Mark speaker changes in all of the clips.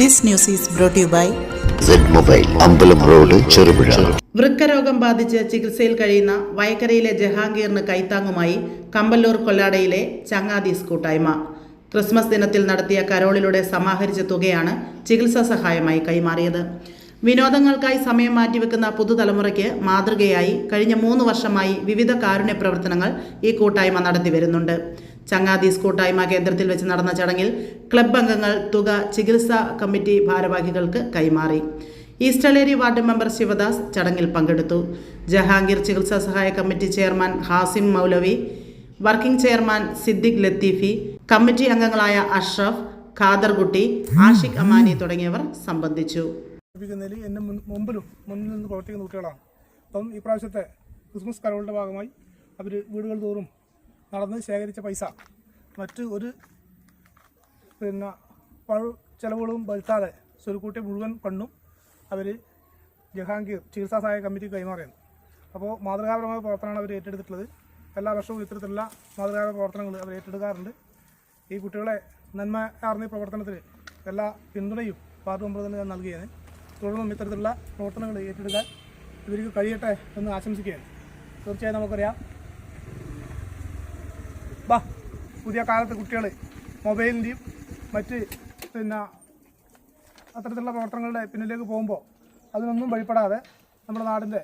Speaker 1: This news is brought to you by
Speaker 2: Z mobile അമ്പലം road Cherupuzha
Speaker 1: വൃക്കരോഗം ബാധിച്ച് ചികിത്സയിൽ കഴിയുന്ന വയക്കരയിലെ ജഹാംഗീറിന് കൈത്താങ്ങുമായി കമ്പല്ലൂർ കൊല്ലാടയിലെ ചങ്ങാതീസ് കൂട്ടായ്മ ക്രിസ്മസ് ദിനത്തിൽ നടത്തിയ കരോളിലൂടെ സമാഹരിച്ച തുകയാണ് ചികിത്സാ സഹായമായി കൈമാറിയത്. വിനോദങ്ങൾക്കായി സമയം മാറ്റിവെക്കുന്ന പുതുതലമുറയ്ക്ക് മാതൃകയായി കഴിഞ്ഞ മൂന്ന് വർഷമായി വിവിധ കാരുണ്യ പ്രവർത്തനങ്ങൾ ഈ കൂട്ടായ്മ നടത്തി വരുന്നുണ്ട്. ചങ്ങാതീസ് കൂട്ടായ്മ കേന്ദ്രത്തിൽ വെച്ച് നടന്ന ചടങ്ങിൽ ക്ലബ് അംഗങ്ങൾ തുക ചികിത്സാ കമ്മിറ്റി ഭാരവാഹികൾക്ക് കൈമാറി. ഈസ്റ്റലേരി വാർഡ് മെമ്പർ ശിവദാസ് ചടങ്ങിൽ പങ്കെടുത്തു. ജഹാംഗീർ ചികിത്സാ സഹായ committee chairman Hashim Maulavi working chairman Siddique Latheefi committee അംഗങ്ങളായ അഷ്റഫ് ഖാദർകുട്ടി ആഷിഖ് അമാനി തുടങ്ങിയവർ സംബന്ധിച്ചു.
Speaker 3: എന്നെ മുമ്പിലും മുന്നിൽ നിന്ന് പ്രവർത്തിക്കുന്ന കുട്ടികളാണ്. അപ്പം ക്രിസ്മസ് കലകളുടെ ഭാഗമായി അവർ വീടുകൾ തോറും നടന്ന് ശേഖരിച്ച പൈസ. മറ്റ് ഒരു പിന്നെ പഴ ചിലവുകളും വരുത്താതെ സ്വരുക്കൂട്ടി മുഴുവൻ പണ്ണും അവർ ജഹാംഗീർ ചികിത്സാ സഹായ കമ്മിറ്റിക്ക് കൈമാറിയത്. അപ്പോൾ മാതൃകാപരമായ പ്രവർത്തനമാണ് അവർ ഏറ്റെടുത്തിട്ടുള്ളത്. എല്ലാ വർഷവും ഇത്തരത്തിലുള്ള മാതൃകാപര പ്രവർത്തനങ്ങൾ അവർ ഏറ്റെടുക്കാറുണ്ട്. ഈ കുട്ടികളെ നന്മ ആർന്ന പ്രവർത്തനത്തിൽ എല്ലാ പിന്തുണയും വാർഡ് മെമ്പർ ഞാൻ നൽകിയത് തുടർന്നും ഇത്തരത്തിലുള്ള പ്രവർത്തനങ്ങൾ ഏറ്റെടുക്കാൻ ഇവർക്ക് കഴിയട്ടെ എന്ന് ആശംസിക്കുകയാണ്. തീർച്ചയായും നമുക്കറിയാം. ബാ പുതിയ കാലത്ത് കുട്ടികൾ മൊബൈലിന്റെയും മറ്റ് പിന്നെ അത്തരത്തിലുള്ള പ്രവർത്തനങ്ങളുടെ പിന്നിലേക്ക് പോകുമ്പോൾ അതിനൊന്നും വഴിപ്പെടാതെ നമ്മുടെ നാടിന്റെ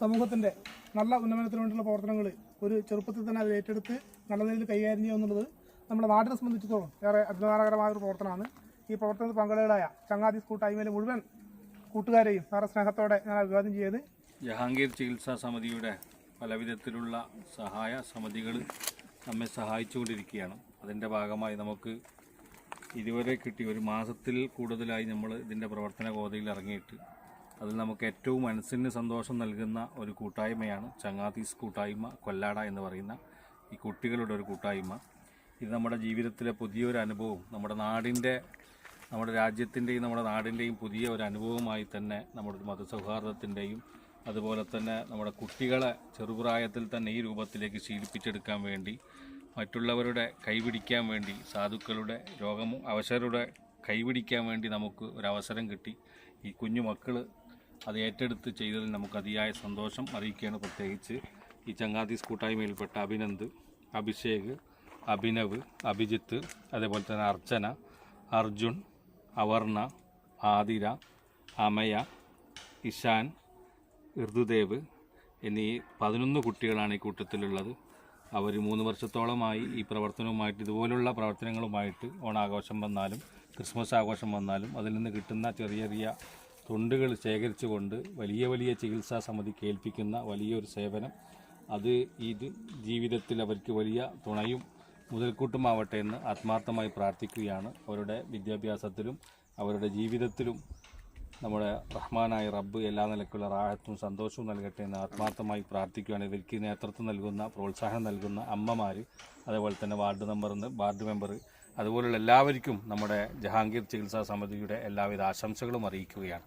Speaker 3: സമൂഹത്തിന്റെ നല്ല ഉന്നമനത്തിന് വേണ്ടിയുള്ള പ്രവർത്തനങ്ങൾ ഒരു ചെറുപ്പത്തിൽ തന്നെ അത് ഏറ്റെടുത്ത് നല്ല രീതിയിൽ കൈകാര്യം ചെയ്യുക എന്നുള്ളത് നമ്മുടെ നാടിനെ സംബന്ധിച്ചിടത്തോളം ഏറെ അഭിമാനകരമായ ഒരു പ്രവർത്തനമാണ്. ഈ പ്രവർത്തനത്തിൽ പങ്കാളികളായ ചങ്ങാതി കൂട്ടായ്മയിലെ മുഴുവൻ കൂട്ടുകാരെയും ഏറെ സ്നേഹത്തോടെ ഞാൻ അഭിവാദ്യം ചെയ്ത്
Speaker 4: ജഹാംഗീർ ചികിത്സാ സമിതിയുടെ പലവിധത്തിലുള്ള സഹായ സമിതികൾ നമ്മെ സഹായിച്ചുകൊണ്ടിരിക്കുകയാണ്. അതിന്റെ ഭാഗമായി നമുക്ക് ഇതുവരെ കിട്ടി ഒരു മാസത്തിൽ കൂടുതലായി നമ്മൾ ഇതിന്റെ പ്രവർത്തന ഗോതയിൽ ഇറങ്ങിയിട്ട് അതിൽ നമുക്ക് ഏറ്റവും മനസ്സിന് സന്തോഷം നൽകുന്ന ഒരു കൂട്ടായ്മയാണ് ചങ്ങാതീസ് കൂട്ടായ്മ കൊല്ലാട എന്ന് പറയുന്ന ഈ കുട്ടികളുടെ ഒരു കൂട്ടായ്മ. ഇത് നമ്മുടെ ജീവിതത്തിലെ പുതിയൊരു അനുഭവം. നമ്മുടെ നാടിന്റെ നമ്മുടെ രാജ്യത്തിന്റെയും നമ്മുടെ നാടിന്റെയും പുതിയ ഒരു അനുഭവമായി തന്നെ നമ്മുടെ മതസൗഹാർദ്ദത്തിന്റെയും അതുപോലെ തന്നെ നമ്മുടെ കുട്ടികളെ ചെറുപ്രായത്തിൽ തന്നെ ഈ രൂപത്തിലേക്ക് ശീലിപ്പിച്ചെടുക്കാൻ വേണ്ടി മറ്റുള്ളവരുടെ കൈപിടിക്കാൻ വേണ്ടി സാധുക്കളുടെ രോഗം അവശരുടെ കൈപിടിക്കാൻ വേണ്ടി നമുക്ക് ഒരവസരം കിട്ടി. ഈ കുഞ്ഞു മക്കൾ അത് ഏറ്റെടുത്ത് ചെയ്തതിൽ നമുക്ക് അതിയായ സന്തോഷം അറിയിക്കുകയാണ് പ്രത്യേകിച്ച്. ഈ ചങ്ങാതീസ് കൂട്ടായ്മയിൽപ്പെട്ട അഭിനന്ദ് അഭിഷേക് അഭിനവ് അഭിജിത്ത് അതേപോലെ തന്നെ അർച്ചന അർജുൻ അവർണ ആതിര അമയ ഇഷാൻ ഋതുദേവ് എന്നീ പതിനൊന്ന് കുട്ടികളാണ് ഈ കൂട്ടത്തിലുള്ളത്. അവർ മൂന്ന് വർഷത്തോളമായി ഈ പ്രവർത്തനവുമായിട്ട് ഇതുപോലുള്ള പ്രവർത്തനങ്ങളുമായിട്ട് ഓണാഘോഷം വന്നാലും ക്രിസ്മസ് ആഘോഷം വന്നാലും അതിൽ നിന്ന് കിട്ടുന്ന ചെറിയ ചെറിയ തുണ്ടുകൾ ശേഖരിച്ചുകൊണ്ട് വലിയ വലിയ ചികിത്സാ സമിതി കേൾപ്പിക്കുന്ന വലിയൊരു സേവനം. അത് ഈ ജീവിതത്തിൽ അവർക്ക് വലിയ തുണയും മുതൽക്കൂട്ടുമാവട്ടെ എന്ന് ആത്മാർത്ഥമായി പ്രാർത്ഥിക്കുകയാണ്. അവരുടെ വിദ്യാഭ്യാസത്തിലും അവരുടെ ജീവിതത്തിലും നമ്മുടെ റഹ്മാനായ റബ്ബ് എല്ലാ നിലക്കുള്ള റാഹത്തും സന്തോഷവും നൽകട്ടെ എന്ന് ആത്മാർത്ഥമായി പ്രാർത്ഥിക്കുകയാണ്. ഇവർക്ക് നേതൃത്വം നൽകുന്ന പ്രോത്സാഹനം നൽകുന്ന അമ്മമാർ അതേപോലെ തന്നെ വാർഡ് മെമ്പർ വാർഡ് മെമ്പർ അതുപോലുള്ള എല്ലാവർക്കും നമ്മുടെ ജഹാംഗീർ ചികിത്സാ സമിതിയുടെ എല്ലാവിധ ആശംസകളും അറിയിക്കുകയാണ്.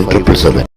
Speaker 2: que procede.